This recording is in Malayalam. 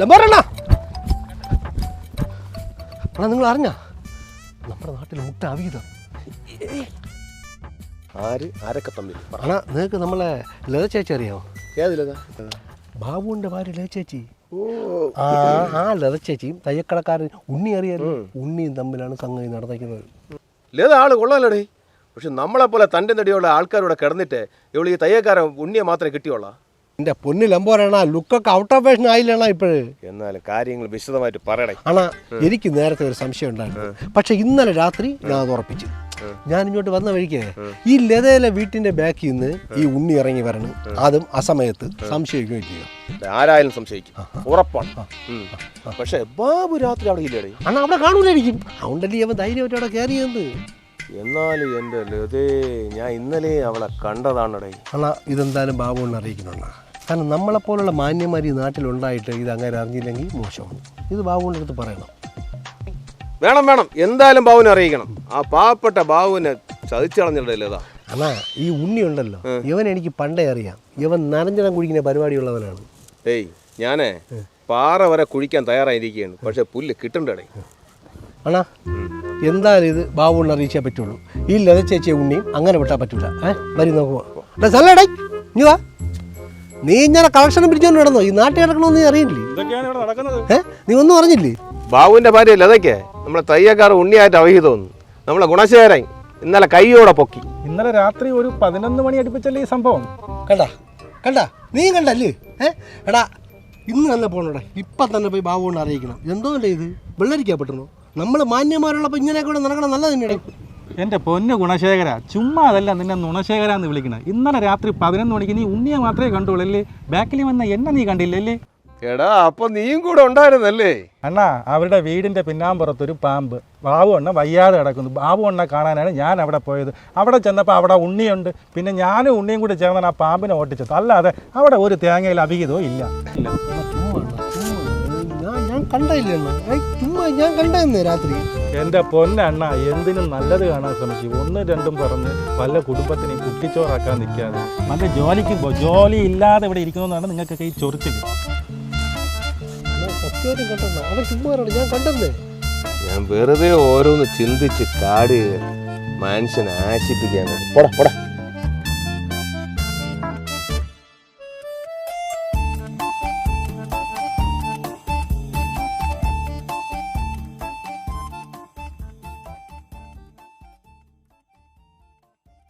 ലംബോറണ്ണ അണ്ണാ നിങ്ങൾ അറിഞ്ഞ? നമ്മുടെ നാട്ടിൽ മുട്ട അവീതം ആര്? ആരൊക്കെ തമ്മിൽ. അണ്ണാ നിങ്ങൾക്ക് നമ്മളെ ലത ചേച്ചി അറിയാമോ ഏതിലതാ ബാബുവിന്റെ ഭാര്യ ലത ചേച്ചി. ആ ആ ലത ചേച്ചിയും തയ്യക്കടക്കാരൻ ഉണ്ണി അറിയാലോ ഉണ്ണിയും തമ്മിലാണ് സംഗതി നടന്നിരിക്കുന്നത് ലത ആൾ കൊള്ളാലടേ. പക്ഷെ നമ്മളെ പോലെ തന്റെ നടിയുള്ള ആൾക്കാരോടെ കിടന്നിട്ട് ഇവൾ ഈ തയ്യക്കാരൻ ഉണ്ണിയെ മാത്രമേ കിട്ടിയോളാ എന്റെ പൊന്നു ലംബോരണ ലുക്കൊക്കെ ഔട്ട് ഓഫ് ഫാഷൻ ആയില്ലണ ഇപ്പോഴ്? എന്നാലും കാര്യങ്ങൾ വിശദമായിട്ട് പറയണേ. അണ എനിക്ക് നേരത്തെ ഒരു സംശയം ഉണ്ടായിരുന്നു. പക്ഷെ ഇന്നലെ രാത്രി ഞാൻ അത് ഉറപ്പിച്ചു. ഞാൻ ഇങ്ങോട്ട് വന്ന വഴിക്ക് ഈ ലതയിലെ വീട്ടിന്റെ ബാക്കിൽ നിന്ന് ഈ ഉണ്ണി ഇറങ്ങി വരണം. അതും അസമയത്ത് സംശയിക്കുകയും ചെയ്യുക ആരായാലും സംശയിക്കും. ഉറപ്പാണ്. പക്ഷെ ബാബു രാത്രി അവിടെ ഇല്ലേടേ അണ്ണ അവിടെ കാണൂലായിരിക്കും. അതുകൊണ്ടല്ലേ അവൻ ധൈര്യമായിട്ട് അവിടെ കയറിയത് എന്നാലും എന്റെ ലതേ ഞാൻ ഇന്നലെ അവളെ കണ്ടതാണടേ. അണ ഇതെന്തായാലും ബാബുവിനെ അറിയിക്കണണ്ണ കാരണം നമ്മളെപ്പോലുള്ള മാന്യന്മാർ ഈ നാട്ടിലുണ്ടായിട്ട് ഇത് അങ്ങനെ അറിഞ്ഞില്ലെങ്കിൽ മോശമാണ്. ഇത് ബാബുവിന്റെ അടുത്ത് പറയണം. വേണം വേണം. എന്തായാലും ബാബുവിനെ അറിയിക്കണം. ആ പാവപ്പെട്ട ബാബുവിനെ ചതിച്ചു കളഞ്ഞിടേ അണ്ണാ ഈ ഉണ്ണി ഉണ്ടല്ലോ ഇവൻ എനിക്ക് പണ്ടേ അറിയാം. ഇവൻ നനഞ്ചനം കുടിക്കുന്ന പരിപാടിയുള്ളവനാണ്. ഏയ് ഞാനേ പാറ വരെ കുഴിക്കാൻ തയ്യാറായിരിക്കുകയാണ്. പക്ഷെ പുല്ല് കിട്ടണ്ടേ അണ്ണാ എന്തായാലും ഇത് ബാബുവിനെ അറിയിച്ചേ പറ്റുള്ളൂ. ഈ ലത ചേച്ചിയെ ഉണ്ണിയും അങ്ങനെ വിട്ടാൽ പറ്റൂല. ഏ വരി നോക്കുമോ സല്ലടേ ഇനി വാ. നീ ഇങ്ങനെ കളക്ഷൻ പിടിച്ചോണ്ട് നടന്നോ? ഈ നാട്ടിൽ നടക്കണോ നീ അറിയില്ലേ? ഇതൊക്കെയാണ് ഇവിടെ നടക്കുന്നത്. ഏ? നീ ഒന്നും അറിഞ്ഞില്ലേ? ബാബുവിന്റെ ഭാര്യയല്ലേ അതൊക്കെ? നമ്മളെ തയ്യക്കാർ ഉണ്ണിയായിട്ട് അവഹിതം നമ്മളെ ഗുണശേഖരൻ ഇന്നലെ കൈയോടെ പൊക്കി. ഇന്നലെ രാത്രി ഒരു പതിനൊന്ന് മണി അടുപ്പിച്ചല്ലേ ഈ സംഭവം? കണ്ടാ? കണ്ടാ? നീ കണ്ടല്ലേ ഏ? എടാ ഇന്ന് തന്നെ പോകണടാ ഇപ്പം തന്നെ പോയി ബാബുവിനെ അറിയിക്കണം. എന്തോ അല്ലേ ഇത്? വെള്ളരിക്കാ പെട്ടെന്നു. നമ്മൾ മാന്യന്മാരുള്ളപ്പോൾ ഇങ്ങനെയൊക്കെ ഇവിടെ നടക്കണം നല്ലത് തന്നെയാണ് എന്റെ പൊന്ന് ഗുണശേഖര. ചുമ്മാ അതല്ല നിന്നെ നുണശേഖര എന്ന് വിളിക്കുന്നത് ഇന്നലെ രാത്രി പതിനൊന്ന് മണിക്ക് നീ ഉണ്ണിയെ മാത്രമേ കണ്ടുള്ളൂ അല്ലേ ബാക്കിൽ വന്ന എന്നെ നീ കണ്ടില്ലല്ലേ? എടാ അപ്പൊ നീയും കൂടെ ഉണ്ടായിരുന്നല്ലേ? അണ്ണാ അവരുടെ വീടിന്റെ പിന്നാമ്പുറത്ത് ഒരു പാമ്പ്. ബാബു അണ്ണ വയ്യാതെ കിടക്കുന്നു. ബാബു അണ്ണ കാണാനാണ് ഞാൻ അവിടെ പോയത്. അവിടെ ചെന്നപ്പോൾ അവിടെ ഉണ്ണിയുണ്ട്. പിന്നെ ഞാനും ഉണ്ണിയും കൂടി ചേർന്നാണ് ആ പാമ്പിനെ ഓട്ടിച്ചത്. അല്ലാതെ അവിടെ ഒരു തേങ്ങയിൽ അഭിഹിതവും ഇല്ല. ഞാൻ കണ്ടില്ല ചുമ്മാ ഞാൻ കണ്ടെന്ന് രാത്രി. എന്റെ പൊന്നണ്ണ എന്തിനും നല്ലത് കാണാൻ ശ്രമിച്ചു. ഒന്ന് രണ്ടും പറഞ്ഞ് പല കുടുംബത്തിനെയും കുട്ടിച്ചോറാക്കാൻ നിൽക്കാതെ നല്ല ജോലിക്ക് പോ ജോലി ഇല്ലാതെ ഇവിടെ ഇരിക്കുന്നതാണ് നിങ്ങൾക്കൊക്കെ ഈ ചൊറിച്ചത് ഞാൻ സത്യമായിട്ടും കണ്ടെന്നാ അവൻ ചുമ്മാ പറയണം ഞാൻ കണ്ടെന്നേ ഞാൻ വെറുതെ ഓരോന്ന് ചിന്തിച്ച് കാട് മനുഷ്യനെ ആശിപ്പിക്കാൻ പോടാ പോടാ.